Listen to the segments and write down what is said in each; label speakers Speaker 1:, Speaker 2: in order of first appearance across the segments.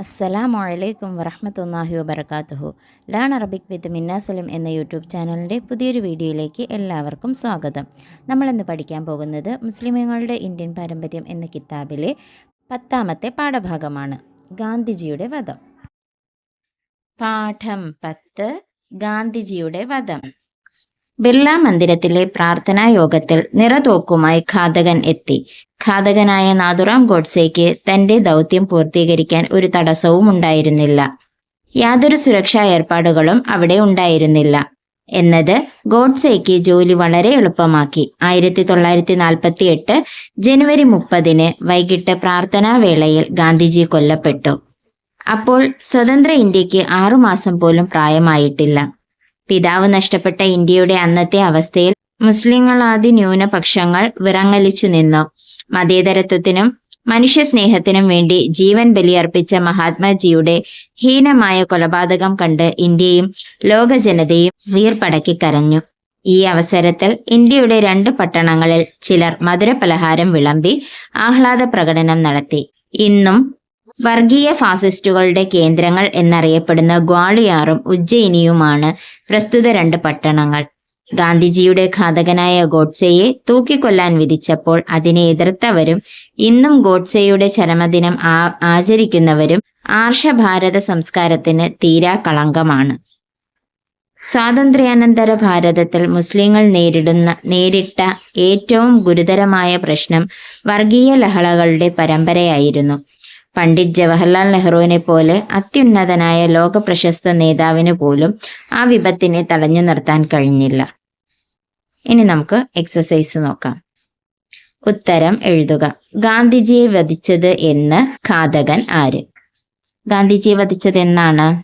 Speaker 1: അസ്സലാമു അലൈക്കും വറഹമത്തല്ലാഹി വബർക്കാത്തുഹു ലേൺ അറബിക് വിത്ത് മിന്നാസലിം എന്ന യൂട്യൂബ് ചാനലിന്റെ പുതിയൊരു വീഡിയോയിലേക്ക് എല്ലാവർക്കും സ്വാഗതം. നമ്മളിന്ന് പഠിക്കാൻ പോകുന്നത് മുസ്ലിമുകളുടെ ഇന്ത്യൻ പാരമ്പര്യം എന്ന കിതാബിലെ പത്താമത്തെ പാഠഭാഗമാണ്. ഗാന്ധിജിയുടെ വധം. പാഠം പത്ത് ഗാന്ധിജിയുടെ വധം. ബിർള മന്ദിരത്തിലെ പ്രാർത്ഥനാ യോഗത്തിൽ നിറതോക്കുമായി ഘാതകൻ എത്തി. ഘാതകനായ നാഥുറാം ഗോഡ്സേക്ക് തന്റെ ദൗത്യം പൂർത്തീകരിക്കാൻ ഒരു തടസ്സവും ഉണ്ടായിരുന്നില്ല. യാതൊരു സുരക്ഷാ ഏർപ്പാടുകളും അവിടെ ഉണ്ടായിരുന്നില്ല. എന്നത് ഗോഡ്സേക്ക് ജോലി വളരെ എളുപ്പമാക്കി. ആയിരത്തി തൊള്ളായിരത്തി നാൽപ്പത്തി എട്ട് ജനുവരി മുപ്പതിന് വൈകിട്ട് പ്രാർത്ഥനാ വേളയിൽ ഗാന്ധിജി കൊല്ലപ്പെട്ടു. അപ്പോൾ സ്വതന്ത്ര ഇന്ത്യയ്ക്ക് ആറുമാസം പോലും പ്രായമായിട്ടില്ല. പിതാവ് നഷ്ടപ്പെട്ട ഇന്ത്യയുടെ അന്നത്തെ അവസ്ഥയിൽ മുസ്ലിങ്ങളാദി ന്യൂനപക്ഷങ്ങൾ വിറങ്ങലിച്ചു നിന്നു. മതേതരത്വത്തിനും മനുഷ്യസ്നേഹത്തിനും വേണ്ടി ജീവൻ ബലിയർപ്പിച്ച മഹാത്മാജിയുടെ ഹീനമായ കൊലപാതകം കണ്ട് ഇന്ത്യയും ലോക ജനതയും വീർപ്പടക്കി കരഞ്ഞു. ഈ അവസരത്തിൽ ഇന്ത്യയുടെ രണ്ട് പട്ടണങ്ങളിൽ ചിലർ മധുര പലഹാരം വിളമ്പി ആഹ്ലാദ പ്രകടനം നടത്തി. ഇന്നും വർഗീയ ഫാസിസ്റ്റുകളുടെ കേന്ദ്രങ്ങൾ എന്നറിയപ്പെടുന്ന ഗ്വാളിയാറും ഉജ്ജയിനിയുമാണ് പ്രസ്തുത രണ്ട് പട്ടണങ്ങൾ. ഗാന്ധിജിയുടെ ഘാതകനായ ഗോഡ്സെയെ തൂക്കിക്കൊല്ലാൻ വിധിച്ചപ്പോൾ അതിനെ എതിർത്തവരും ഇന്നും ഗോഡ്സെയുടെ ചരമദിനം ആചരിക്കുന്നവരും ആർഷഭാരത സംസ്കാരത്തിന് തീരാ കളങ്കമാണ്. സ്വാതന്ത്ര്യാനന്തര ഭാരതത്തിൽ മുസ്ലിങ്ങൾ നേരിടുന്ന നേരിട്ട ഏറ്റവും ഗുരുതരമായ പ്രശ്നം വർഗീയ ലഹളകളുടെ പരമ്പരയായിരുന്നു. പണ്ഡിറ്റ് ജവഹർലാൽ നെഹ്റുവിനെ പോലെ അത്യുന്നതനായ ലോക പ്രശസ്ത നേതാവിന് പോലും ആ വിപത്തിനെ തടഞ്ഞു നിർത്താൻ കഴിഞ്ഞില്ല. ഇനി നമുക്ക് എക്സസൈസ് നോക്കാം. ഉത്തരം എഴുതുക. ഗാന്ധിജിയെ വധിച്ചത് എന്ന് ഘാതകൻ ആര്? ഗാന്ധിജിയെ വധിച്ചത് എന്നാണ്?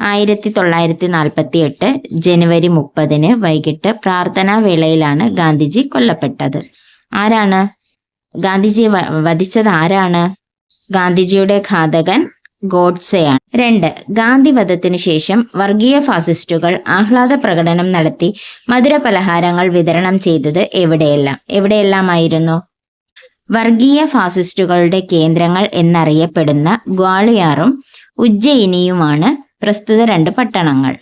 Speaker 1: ആയിരത്തി തൊള്ളായിരത്തി നാൽപ്പത്തി എട്ട് ജനുവരി മുപ്പതിന് വൈകിട്ട് പ്രാർത്ഥനാ വേളയിലാണ് ഗാന്ധിജി കൊല്ലപ്പെട്ടത്. ആരാണ്? ഗാന്ധിജിയെ വധിച്ചത് ആരാണ്? ഗാന്ധിജിയുടെ ഘാതകൻ ഗോഡ്സെയാണ്. രണ്ട് ഗാന്ധി വധത്തിനു ശേഷം വർഗീയ ഫാസിസ്റ്റുകൾ ആഹ്ലാദ പ്രകടനം നടത്തി മധുര പലഹാരങ്ങൾ വിതരണം ചെയ്തത് എവിടെയെല്ലാം? എവിടെയെല്ലാമായിരുന്നു? വർഗീയ ഫാസിസ്റ്റുകളുടെ കേന്ദ്രങ്ങൾ എന്നറിയപ്പെടുന്ന ഗ്വാളിയാറും ഉജ്ജയിനിയുമാണ് പ്രസ്തുത രണ്ട് പട്ടണങ്ങൾ.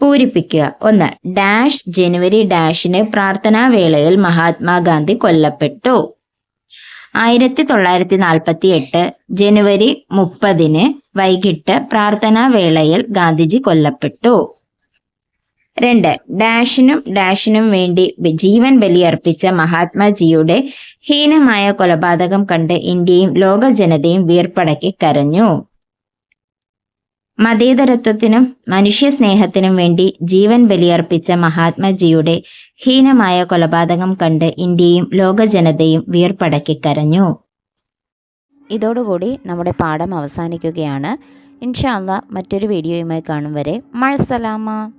Speaker 1: പൂരിപ്പിക്കുക. ഒന്ന് ഡാഷ് ജനുവരി ഡാഷിന് പ്രാർത്ഥനാ വേളയിൽ മഹാത്മാഗാന്ധി കൊല്ലപ്പെട്ടു. ആയിരത്തി തൊള്ളായിരത്തി നാൽപ്പത്തി എട്ട് ജനുവരി മുപ്പതിന് വൈകിട്ട് പ്രാർത്ഥനാ വേളയിൽ ഗാന്ധിജി കൊല്ലപ്പെട്ടു. രണ്ട് ഡാഷിനും ഡാഷിനും വേണ്ടി ജീവൻ ബലിയർപ്പിച്ച മഹാത്മാജിയുടെ ഹീനമായ കൊലപാതകം കണ്ട് ഇന്ത്യയും ലോക ജനതയും വീർപ്പടക്കി കരഞ്ഞു. മതേതരത്വത്തിനും മനുഷ്യസ്നേഹത്തിനും വേണ്ടി ജീവൻ ബലിയർപ്പിച്ച മഹാത്മജിയുടെ ഹീനമായ കൊലപാതകം കണ്ട് ഇന്ത്യയും ലോക ജനതയും വീർപ്പടക്കി കരഞ്ഞു. ഇതോടുകൂടി നമ്മുടെ പാഠം അവസാനിക്കുകയാണ്. ഇൻഷാല്ല മറ്റൊരു വീഡിയോയുമായി കാണും വരെ. മഴസലാമ.